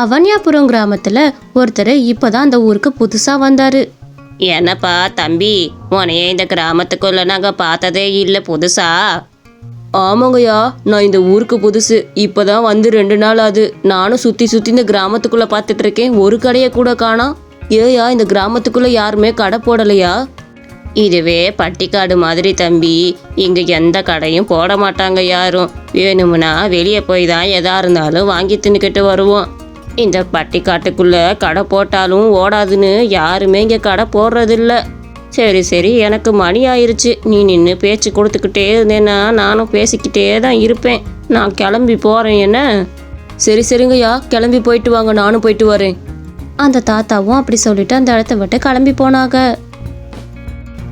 அவன்யாபுரம் கிராமத்துல ஒருத்தர் இப்பதான் அந்த ஊருக்கு புதுசா வந்தாரு. என்னப்பா தம்பி உனையே இந்த கிராமத்துக்குள்ள நாங்க பார்த்ததே இல்லை புதுசா? ஆமாங்கய்யா நான் இந்த ஊருக்கு புதுசு. இப்பதான் வந்து ரெண்டு நாள் ஆகுது. நானும் சுத்தி சுத்தி இந்த கிராமத்துக்குள்ள பார்த்துட்டு இருக்கேன். ஒரு கடையை கூட காணோம் ஏயா இந்த கிராமத்துக்குள்ள யாருமே கடை போடலையா? இதுவே பட்டிக்காடு மாதிரி தம்பி. இங்க எந்த கடையும் போட மாட்டாங்க யாரும். வேணும்னா வெளியே போய் தான் எதா இருந்தாலும் வாங்கி தின்னுக்கிட்டு வருவோம். இந்த பட்டிக்காட்டுக்குள்ள கடை போட்டாலும் ஓடாதுன்னு யாருமே இங்க கடை போடுறதில்ல. சரி சரி எனக்கு மணி ஆயிருச்சு. நீ நின்று பேச்சு கொடுத்துக்கிட்டே இருந்தேன்னா நானும் பேசிக்கிட்டே தான் இருப்பேன். நான் கிளம்பி போறேன் என்ன? சரி சரிங்கய்யா கிளம்பி போயிட்டு வாங்க நானும் போயிட்டு வரேன். அந்த தாத்தாவும் அப்படி சொல்லிட்டு அந்த இடத்த விட்டு கிளம்பி போனாங்க.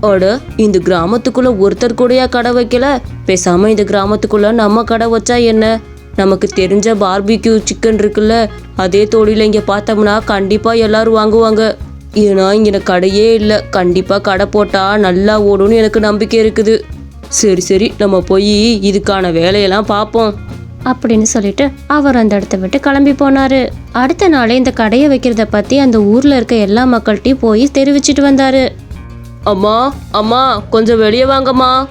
அட இந்த கிராமத்துக்குள்ள ஒருத்தர் கூடயா கடை வைக்கல? பேசாம இந்த கிராமத்துக்குள்ள நம்ம கடை வச்சா என்ன? நமக்கு தெரிஞ்ச பார்பிக்யூ சிக்கன் இருக்குல்ல அதே தொழில இங்க பார்த்தோம்னா கண்டிப்பா எல்லாரும் வாங்குவாங்க. ஏன்னா இங்க கடையே இல்லை. கண்டிப்பா கடை போட்டா நல்லா ஓடும்னு எனக்கு நம்பிக்கை இருக்குது. சரி சரி நம்ம போய் இதுக்கான வேலையெல்லாம் பார்ப்போம். அப்படின்னு சொல்லிட்டு அவர் அந்த இடத்த விட்டு கிளம்பி போனாரு. அடுத்த நாளே இந்த கடையை வைக்கிறத பத்தி அந்த ஊர்ல இருக்க எல்லா மக்கள்கிட்டயும் போய் தெரிவிச்சிட்டு வந்தாரு. அம்மா அம்மா கொஞ்சம் வெளியே வாங்கம்மா.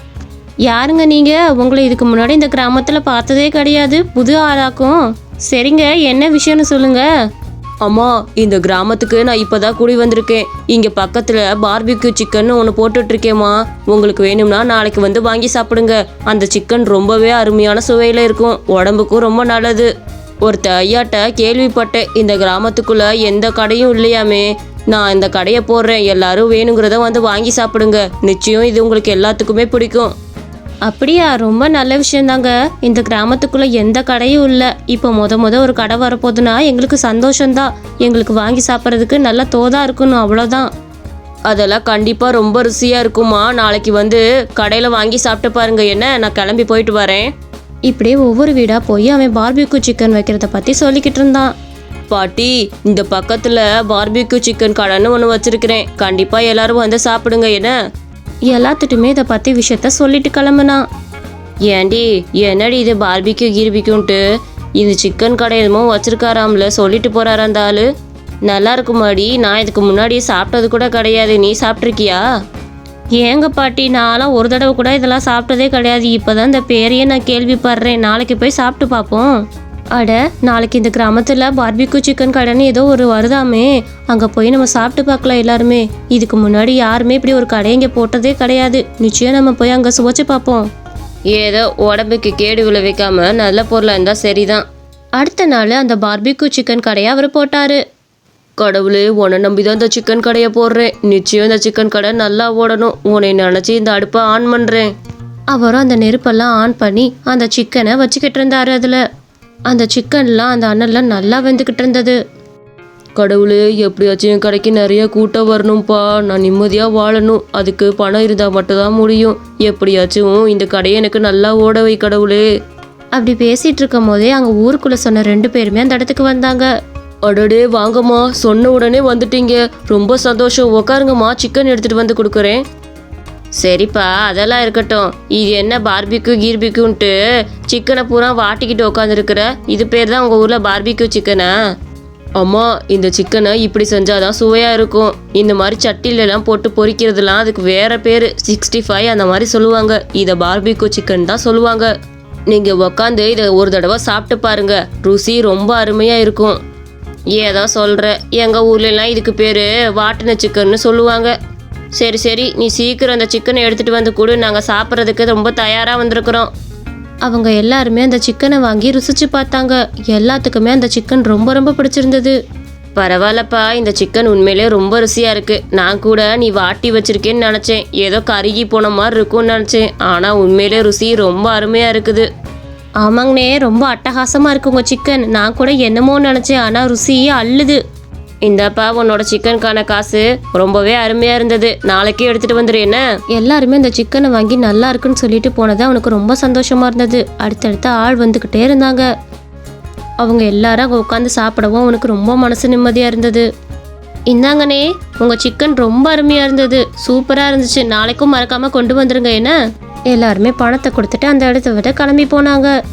யாருங்க நீங்க? உங்களை இதுக்கு முன்னாடி இந்த கிராமத்துல பார்த்ததே கிடையாது. புது ஆளாக்கும். சரிங்க என்ன விஷயம்னு சொல்லுங்க. அம்மா இந்த கிராமத்துக்கு நான் இப்பதான் குடி வந்திருக்கேன். இங்க பக்கத்துல பார்பிக்யூ சிக்கன் ஒன்று போட்டுட்டு இருக்கேம்மா உங்களுக்கு வேணும்னா நாளைக்கு வந்து வாங்கி சாப்பிடுங்க. அந்த சிக்கன் ரொம்பவே அருமையான சுவையில இருக்கும். உடம்புக்கும் ரொம்ப நல்லது. ஒருத்த ஐயாட்ட கேள்விப்பட்டேன். இந்த கிராமத்துக்குள்ள எந்த கடையும் இல்லையாமே. நான் இந்த கடையை போடுறேன். எல்லாரும் வேணுங்கிறத வந்து வாங்கி சாப்பிடுங்க. நிச்சயம் இது உங்களுக்கு எல்லாத்துக்குமே பிடிக்கும். அப்படியா? ரொம்ப நல்ல விஷயந்தாங்க. இந்த கிராமத்துக்குள்ள எந்த கடையும் இல்லை. இப்போ முத முத ஒரு கடை வரப்போகுதுன்னா எங்களுக்கு சந்தோஷம்தான் எங்களுக்கு வாங்கி சாப்பிட்றதுக்கு நல்லா தோதா இருக்கணும் அவ்வளோதான் அதெல்லாம் கண்டிப்பா ரொம்ப ருசியா இருக்குமா நாளைக்கு வந்து கடையில வாங்கி சாப்பிட்டு பாருங்க. என்ன? நான் கிளம்பி போயிட்டு வரேன். இப்படியே ஒவ்வொரு வீடாக போய் அவன் பார்பிக்யூ சிக்கன் வைக்கிறத பற்றி சொல்லிக்கிட்டு இருந்தான். பாட்டி இந்த பக்கத்துல பார்பிக்யூ சிக்கன் கடைன்னு ஒன்று வச்சிருக்கிறேன். கண்டிப்பா எல்லாரும் வந்து சாப்பிடுங்க. என்ன? எல்லாத்துட்டுமே இதை பற்றி விஷயத்த சொல்லிட்டு கிளம்புனான் ஏண்டி என்னடி இது பார்பிக்கு கீர்பிக்யூன்ட்டு இது சிக்கன் கடை என்னமோ வச்சிருக்காராம்ல சொல்லிட்டு போறாரு அந்த ஆளு? நல்லா இருக்குமாடி நான் இதுக்கு முன்னாடி சாப்பிட்டது கூட கிடையாது நீ சாப்பிட்ருக்கியா ஏங்க பாட்டி நான்லாம் ஒரு தடவை கூட இதெல்லாம் சாப்பிட்டதே கிடையாது இப்போ தான் இந்த பேரையே நான் கேள்விப்படுறேன் நாளைக்கு போய் சாப்பிட்டு பார்ப்போம். அட நாளைக்கு இந்த கிராமத்தில் பார்பிக்யூ சிக்கன் கடைன்னு ஏதோ ஒரு வருதாமே. அங்கே போய் நம்ம சாப்பிட்டு பார்க்கலாம் எல்லாருமே. இதுக்கு முன்னாடி யாருமே இப்படி ஒரு கடை இங்கே போட்டதே கிடையாது. நிச்சயம் நம்ம போய் அங்கே சுவைச்சு பார்ப்போம். ஏதோ உடம்புக்கு கேடு விளைவிக்காம நல்ல பொருளாக இருந்தால் சரிதான். அடுத்த நாள் அந்த பார்பிக்யூ சிக்கன் கடையை அவர் போட்டாரு. கடவுளே உன்னை நம்பி தான் இந்த சிக்கன் கடையை போடுறேன். நிச்சயம் இந்த சிக்கன் கடை நல்லா ஓடணும். உன்னை நினச்சி இந்த அடுப்பை ஆன் பண்ணுறேன் அவரும் அந்த நெருப்பெல்லாம் ஆன் பண்ணி அந்த சிக்கனை வச்சுக்கிட்டு இருந்தாரு அதில். அந்த சிக்கன்லாம் அந்த அனல்லாம் நல்லா வெந்துக்கிட்டு இருந்தது. கடவுளே எப்படியாச்சும் என் கடைக்கு நிறைய கூட்டம் வரணும்ப்பா நான் நிம்மதியாக வாழணும். அதுக்கு பணம் இருந்தால் மட்டும்தான் முடியும். எப்படியாச்சும் இந்த கடையை எனக்கு நல்லா ஓட வை கடவுளே. அப்படி பேசிட்டு இருக்கும் போதே அங்க ஊருக்குள்ள சொன்ன ரெண்டு பேருமே அந்த இடத்துக்கு வந்தாங்க. அடடே வாங்கம்மா. சொன்ன உடனே வந்துட்டீங்க. ரொம்ப சந்தோஷம். உக்காருங்கம்மா. சிக்கன் எடுத்துட்டு வந்து கொடுக்குறேன். சரிப்பா அதெல்லாம் இருக்கட்டும். இது என்ன பார்பிக்கு கீர்பிக்குன்ட்டு சிக்கனை பூரா வாட்டிக்கிட்டு உட்காந்துருக்குற இது பேர் தான் உங்கள் ஊரில் பார்பிக்கு சிக்கனா அம்மா இந்த சிக்கனை இப்படி செஞ்சாதான் சுவையாக இருக்கும். இந்த மாதிரி சட்டிலெல்லாம் போட்டு பொறிக்கிறதுலாம் அதுக்கு வேற பேர். சிக்ஸ்டி ஃபைவ் அந்த மாதிரி சொல்லுவாங்க. இதை பார்பிக்கோ சிக்கன் தான் சொல்லுவாங்க. நீங்கள் உக்காந்து இதை ஒரு தடவை சாப்பிட்டு பாருங்க. ருசி ரொம்ப அருமையாக இருக்கும். ஏதோ சொல்கிற எங்கள் ஊர்லலாம் இதுக்கு பேர் வாட்டின சிக்கன்னு சொல்லுவாங்க. சரி சரி நீ சீக்கிரம் அந்த சிக்கனை எடுத்துகிட்டு வந்து கொடு. நாங்கள் சாப்பிட்றதுக்கு ரொம்ப தயாராக வந்திருக்கிறோம். அவங்க எல்லாருமே அந்த சிக்கனை வாங்கி ருசிச்சு பார்த்தாங்க. எல்லாத்துக்குமே அந்த சிக்கன் ரொம்ப ரொம்ப பிடிச்சிருந்தது. பரவாயில்லப்பா இந்த சிக்கன் உண்மையிலே ரொம்ப ருசியாக இருக்குது நான் கூட நீ வாட்டி வச்சிருக்கேன்னு நினச்சேன். ஏதோ கருகி போன மாதிரி இருக்கும்னு நினச்சேன். ஆனால் உண்மையிலே ருசி ரொம்ப அருமையாக இருக்குது. ஆமாங்கண்ணே ரொம்ப அட்டகாசமா இருக்கு உங்க சிக்கன் நான் கூட என்னமோ நினைச்சேன். ஆனா ருசியே அள்ளுது. இந்தாப்பா உன்னோட சிக்கனுக்கான காசு ரொம்பவே அருமையாக இருந்தது. நாளைக்கே எடுத்துகிட்டு வந்துடு என்ன? எல்லாருமே அந்த சிக்கனை வாங்கி நல்லா இருக்குன்னு சொல்லிட்டு போனது அவனுக்கு ரொம்ப சந்தோஷமா இருந்தது. அடுத்தடுத்த ஆள் வந்துக்கிட்டே இருந்தாங்க. அவங்க எல்லாரும் உட்காந்து சாப்பிடவும் அவனுக்கு ரொம்ப மனசு நிம்மதியாக இருந்தது. இந்தாங்கண்ணே உங்கள் சிக்கன் ரொம்ப அருமையாக இருந்தது. சூப்பராக இருந்துச்சு. நாளைக்கும் மறக்காமல் கொண்டு வந்துருங்க என்ன? எல்லாருமே பணத்தை கொடுத்துட்டு அந்த இடத்த விட கிளம்பி போனாங்க.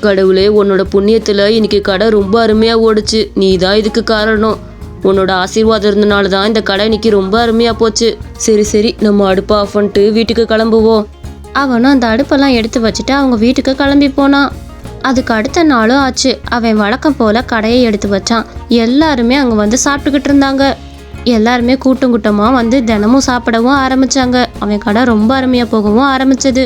கடவுளே உன்னோட புண்ணியத்தில் இன்னைக்கு கடை ரொம்ப அருமையாக ஓடுச்சு. நீ தான் இதுக்கு காரணம். உன்னோட ஆசீர்வாதம் இருந்தனால தான் இந்த கடை இன்னைக்கு ரொம்ப அருமையாக போச்சு. சரி சரி நம்ம அடுப்பை ஆஃப் பண்ணிட்டு வீட்டுக்கு கிளம்புவோம். அவனும் அந்த அடுப்பெல்லாம் எடுத்து வச்சுட்டு அவங்க வீட்டுக்கு கிளம்பி போனான் அதுக்கு அடுத்த நாளும் ஆச்சு. அவன் வழக்கம் போல கடையை எடுத்து வச்சான். எல்லாருமே அங்கே வந்து சாப்பிட்டுக்கிட்டு இருந்தாங்க. எல்லாருமே கூட்டம் கூட்டமாக வந்து தினமும் சாப்பிடவும் ஆரம்பிச்சாங்க. அவன் கடை ரொம்ப அருமையாக போகவும் ஆரம்பிச்சது.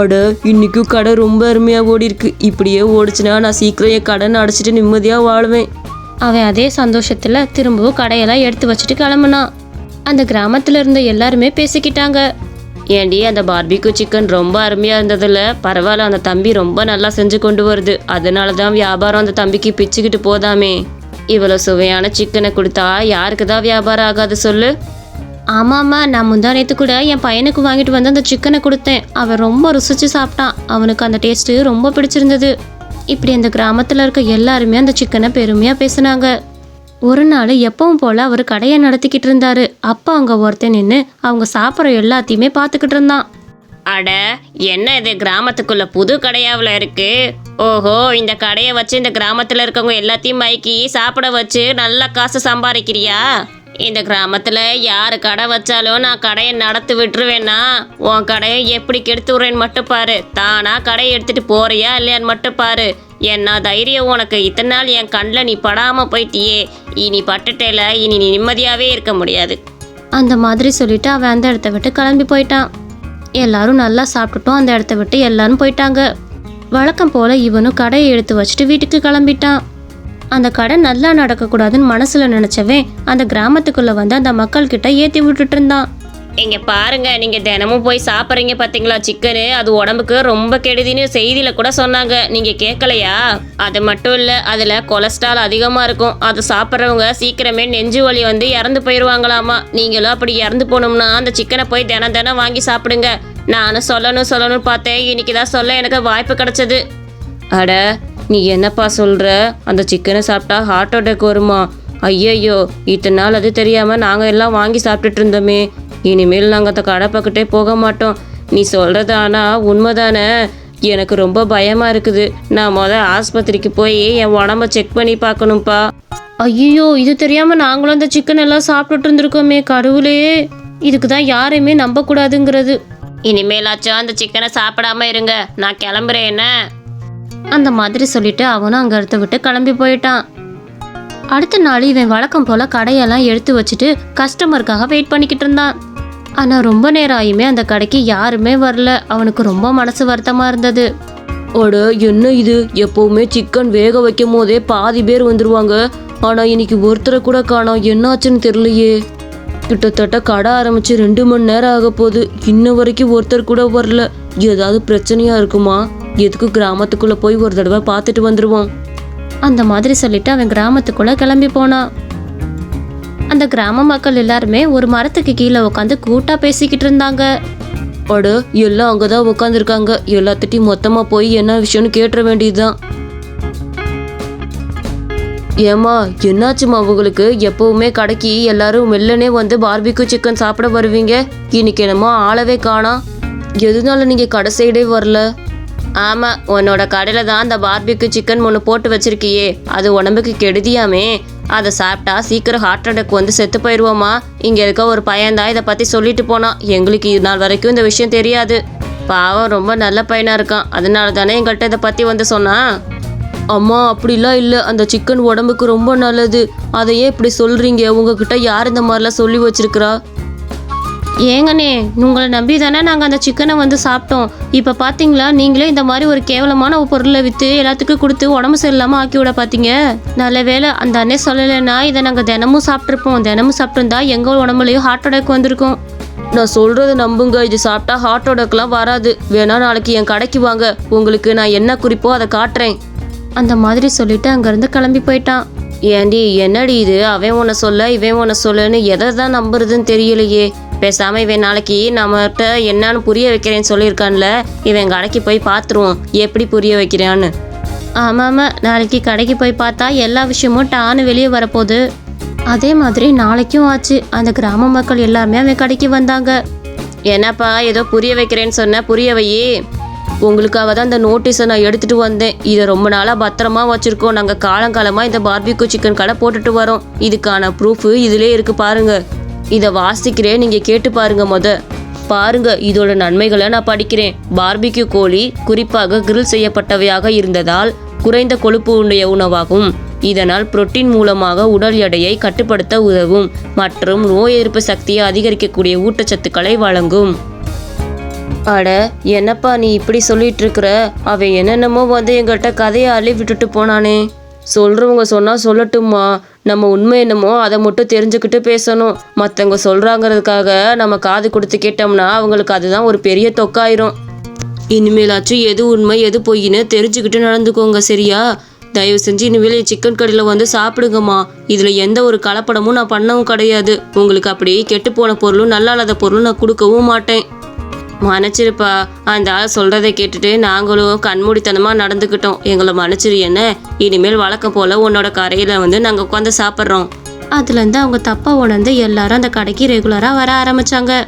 அட இன்னைக்கும் கடை ரொம்ப அருமையாக ஓடி இருக்கு இப்படியே ஓடிச்சுன்னா நான் சீக்கிரம் என் கடனை அடைச்சிட்டு நிம்மதியாக வாழுவேன். அவன் அதே சந்தோஷத்தில் திரும்பவும் கடையெல்லாம் எடுத்து வச்சுட்டு கிளம்புனான். அந்த கிராமத்தில் இருந்த எல்லாருமே பேசிக்கிட்டாங்க. ஏண்டி அந்த பார்பிக்யூ சிக்கன் ரொம்ப அருமையாக இருந்ததில்ல பரவாயில்ல அந்த தம்பி ரொம்ப நல்லா செஞ்சு கொண்டு வருது. அதனால தான் வியாபாரம் அந்த தம்பிக்கு பிச்சுக்கிட்டு போதாமே. இவ்வளோ சுவையான சிக்கனை கொடுத்தா யாருக்கு தான் வியாபாரம் ஆகாது சொல்லு. ஆமாம்மா நான் முந்தா நேற்று கூட என் பையனுக்கு வாங்கிட்டு வந்து அந்த சிக்கனை கொடுத்தேன். அவன் ரொம்ப ருசிச்சு சாப்பிட்டான். அவனுக்கு அந்த டேஸ்ட்டு ரொம்ப பிடிச்சிருந்தது. இப்படி அந்த கிராமத்தில் இருக்க எல்லாருமே அந்த சிக்கனை பெருமையாக பேசுனாங்க. ஒரு நாள் எப்பவும் போல் அவர் கடையை நடத்திக்கிட்டு இருந்தாரு. அப்போ அங்கே ஒருத்தன் நின்று அவங்க சாப்பிட்ற எல்லாத்தையுமே பார்த்துக்கிட்டு இருந்தான். அட என்ன இது கிராமத்துக்குள்ள புது கடையாவில் இருக்கு? ஓஹோ இந்த கடையை வச்சு இந்த கிராமத்தில் இருக்கவங்க எல்லாத்தையும் மயக்கி சாப்பிட வச்சு நல்ல காசு சம்பாதிக்கிறியா இந்த கிராமத்தில் யார் கடை வச்சாலும் நான் கடையை நடத்தி விட்டுருவேன்னா உன் கடையை எப்படி கெடுத்து விட்றேன்னு மட்டும் பாரு. தானா கடையை எடுத்துட்டு போறியா இல்லையான்னு மட்டும் பாரு. என்ன தைரியம் உனக்கு. இத்தனை நாள் என் கண்ணில் நீ படாமல் போயிட்டியே. இனி பட்டுட்டேல இனி நீ நிம்மதியாகவே இருக்க முடியாது. அந்த மாதிரி சொல்லிட்டு அவன் அந்த இடத்த விட்டு கிளம்பி போயிட்டான். எல்லாரும் நல்லா சாப்பிட்டுட்டோம். அந்த இடத்த விட்டு எல்லாரும் போயிட்டாங்க. வழக்கம் போல இவனும் கடையை எடுத்து வச்சுட்டு வீட்டுக்கு கிளம்பிட்டான். அந்த கடை நல்லா நடக்கக்கூடாதுன்னு மனசுல நினைச்சவன் அந்த கிராமத்துக்குள்ள வந்து அந்த மக்கள் கிட்ட ஏத்தி விட்டுட்டு இருந்தான். இங்க பாருங்க நீங்க தினமும் போய் சாப்பிட்றீங்க பாத்தீங்களா சிக்கனு? அது உடம்புக்கு ரொம்ப கெடுதின்னு செய்தியில கூட சொன்னாங்க. நீங்க கேட்கலையா அது மட்டும் இல்ல அதுல கொலஸ்ட்ரால் அதிகமா இருக்கும். அது சாப்பிட்றவங்க சீக்கிரமே நெஞ்சு வலி வந்து இறந்து போயிடுவாங்களாமா நீங்களும் அப்படி இறந்து போனோம்னா அந்த சிக்கனை போய் தினம் தினம் வாங்கி சாப்பிடுங்க. நானும் சொல்லணும் சொல்லணும்னு பார்த்தேன். இன்னைக்கு தான் சொல்ல எனக்கு வாய்ப்பு கிடைச்சது. அட நீ என்னப்பா சொல்ற? அந்த சிக்கனை சாப்பிட்டா ஹார்ட் அட்டாக் வருமா? ஐயையோ இத்தனை நாள் அது தெரியாம நாங்க எல்லாம் வாங்கி சாப்பிட்டுட்டு இருந்தோமே. இனிமேல் நாங்கள் அந்த கடை பக்கத்தே போக மாட்டோம். நீ சொல்றது ஆனா உண்மைதானே? எனக்கு ரொம்ப பயமா இருக்குது. நான் முத ஆஸ்பத்திரிக்கு போய் என் உடம்ப செக் பண்ணி பார்க்கணும்ப்பா. ஐயோ இது தெரியாம நாங்களும் அந்த சிக்கன் எல்லாம் சாப்பிட்டுட்டு இருந்திருக்கோமே கடவுளே. இதுக்கு தான் யாரையுமே நம்பக்கூடாதுங்கிறது. இனிமேலாச்சும் அந்த சிக்கனை சாப்பிடாம இருங்க. நான் கிளம்புறேன் என்ன? அந்த மாதிரி சொல்லிட்டு அவனும் அங்கே இருந்து விட்டு கிளம்பி போயிட்டான். அடுத்த நாள் இவன் வழக்கம் போல் கடையெல்லாம் எடுத்து வச்சுட்டு கஸ்டமருக்காக வெயிட் பண்ணிக்கிட்டு இருந்தான். ஆனால் ரொம்ப நேரம் ஆயுமே அந்த கடைக்கு யாருமே வரல. அவனுக்கு ரொம்ப மனசு வருத்தமாக இருந்தது. அட என்ன இது? எப்போவுமே சிக்கன் வேக வைக்கும் போதே பாதி பேர் வந்துடுவாங்க ஆனால் இன்னைக்கு ஒருத்தரை கூட காணோம் என்னாச்சுன்னு தெரியலையே. கிட்டத்தட்ட கடை ஆரம்பிச்சு ரெண்டு மணி நேரம் ஆக போகுது. இன்ன வரைக்கும் ஒருத்தர் கூட வரல. ஏதாவது பிரச்சனையா இருக்குமா? எதுக்கு கிராமத்துக்குள்ள போய் ஒரு தடவை பார்த்துட்டு வந்துடுவோம் அந்த மாதிரி சொல்லிட்டு அவன் கிராமத்துக்குள்ள கிளம்பி போனான் அந்த கிராம மக்கள் எல்லாருமே ஒரு மரத்துக்கு கீழே உட்காந்து கூட்டா பேசிக்கிட்டு இருந்தாங்க. அட எல்லாம் அங்கதான் உட்காந்துருக்காங்க எல்லாத்திட்டையும் மொத்தமா போய் என்ன விஷயம்னு கேட்டுற வேண்டியதுதான். ஏமா என்னாச்சுமா அவங்களுக்கு எப்பவுமே கடைக்கு எல்லாரும் வெள்ளனே வந்து பார்பிக்யூ சிக்கன் சாப்பிட வருவீங்க. இன்னைக்கு என்னமோ ஆளவே காணா. எதனால நீங்க கடை சைடே வரல? ஆமா உன்னோட கடையில தான் அந்த பார்பிக்கு சிக்கன் ஒன்று போட்டு வச்சிருக்கியே. அது உடம்புக்கு கெடுதியாமே. அதை சாப்பிட்டா சீக்கிரம் ஹார்ட் அட்டாக் வந்து செத்து போயிடுவோமா இங்க இருக்க ஒரு பையன்தான் இதை பத்தி சொல்லிட்டு போனான் எங்களுக்கு இது நாள் வரைக்கும் இந்த விஷயம் தெரியாது. பாவம் ரொம்ப நல்ல பையனா இருக்கான். அதனால தானே எங்கள்கிட்ட இதை பத்தி வந்து சொன்னான் அம்மா அப்படிலாம் இல்லை. அந்த சிக்கன் உடம்புக்கு ரொம்ப நல்லது. அதை ஏன் இப்படி சொல்றீங்க. உங்ககிட்ட யார் இந்த மாதிரிலாம் சொல்லி வச்சிருக்கிறா? ஏங்கண்ணே உங்களை நம்பி தானே நாங்கள் அந்த சிக்கனை வந்து சாப்பிட்டோம். இப்போ பார்த்தீங்களா நீங்களே இந்த மாதிரி ஒரு கேவலமான பொருளை விற்று எல்லாத்துக்கும் கொடுத்து உடம்பு சரியில்லாமல் ஆக்கி விட பார்த்தீங்க நல்ல வேளை அந்த அண்ணே சொல்லலைன்னா இதை நாங்கள் தினமும் சாப்பிட்ருப்போம் தினமும் சாப்பிட்ருந்தா எங்கள் உடம்புலையும் ஹார்ட் அட்டாக் வந்திருக்கும். நான் சொல்றத நம்புங்க. இது சாப்பிட்டா ஹார்ட் அட்டாக்லாம் வராது. வேணா நாளைக்கு என் கடைக்கு வாங்க. உங்களுக்கு நான் என்ன குறிப்போ அதை காட்டுறேன். அந்த மாதிரி சொல்லிட்டு அங்கேருந்து கிளம்பி போயிட்டான். ஏண்டி என்னடி இது? அவன் உன்னை சொல்ல இவன் உன்னை சொல்லன்னு எதை தான் நம்புறதுன்னு தெரியலையே. பேசாம இவன் நாளைக்கு நம்மகிட்ட என்னன்னு புரிய வைக்கிறேன்னு சொல்லியிருக்கான்ல இவன் கடைக்கு போய் பார்த்துருவோம். எப்படி புரிய வைக்கிறான்னு. ஆமாம் ஆமாம் நாளைக்கு கடைக்கு போய் பார்த்தா எல்லா விஷயமும் டான்னு வெளியே வரப்போகுது. அதே மாதிரி நாளைக்கும் ஆச்சு. அந்த கிராம மக்கள் எல்லாருமே அவன் கடைக்கு வந்தாங்க. என்னப்பா ஏதோ புரிய வைக்கிறேன்னு சொன்ன புரிய வையே. உங்களுக்காக தான் இந்த நோட்டீஸை நான் எடுத்துட்டு வந்தேன். இதை ரொம்ப நாளாக பத்திரமா வச்சுருக்கோம். நாங்கள் காலங்காலமாக இந்த பார்பிக்யூ சிக்கன் கடை போட்டுட்டு வரோம். இதுக்கான ப்ரூஃபு இதிலே இருக்குது பாருங்கள் இதை வாசிக்கிறேன் நீங்கள் கேட்டு பாருங்க மொத. பாருங்க இதோட நன்மைகளை நான் படிக்கிறேன். பார்பிக்யூ கோழி குறிப்பாக கிரில் செய்யப்பட்டவையாக இருந்ததால் குறைந்த கொழுப்பு உடைய உணவாகும். இதனால் புரோட்டீன் மூலமாக உடல் எடையை கட்டுப்படுத்த உதவும் மற்றும் நோய் எதிர்ப்பு சக்தியை அதிகரிக்கக்கூடிய ஊட்டச்சத்துக்களை வழங்கும். அட என்னப்பா நீ இப்படி சொல்லிட்டு இருக்கிற? அவன் என்னென்னமோ வந்து எங்கள்கிட்ட கதையை அள்ளி விட்டுட்டு போனானே. சொல்றவங்க சொன்னா சொல்லட்டுமா நம்ம உண்மை என்னமோ அதை மட்டும் தெரிஞ்சுக்கிட்டு பேசணும். மற்றவங்க சொல்றாங்கிறதுக்காக நம்ம காது கொடுத்து கேட்டோம்னா அவங்களுக்கு அதுதான் ஒரு பெரிய தொக்காயிரும். இனிமேலாச்சும் எது உண்மை எது பொய்ன்னு தெரிஞ்சுக்கிட்டு நடந்துக்கோங்க சரியா? தயவு செஞ்சு இனிமேல் சிக்கன் கடையில் வந்து சாப்பிடுங்கம்மா. இதில் எந்த ஒரு கலப்படமும் நான் பண்ணவும் கிடையாது. உங்களுக்கு அப்படி கெட்டு போன பொருளும் நல்லா இல்லாத பொருளும் நான் கொடுக்கவும் மாட்டேன். மன்னிச்சிருப்பா. அந்த ஆள் சொல்கிறத கேட்டுட்டு நாங்களும் கண்மூடித்தனமாக நடந்துக்கிட்டோம். எங்களை மன்னிச்சிரு என்ன? இனிமேல் வழக்கம் போல் உன்னோட கரையில் வந்து நாங்கள் உட்காந்து சாப்பிட்றோம். அதுலேருந்து அவங்க தப்பாக உணர்ந்து எல்லாரும் அந்த கடைக்கு ரெகுலராக வர ஆரம்பிச்சாங்க.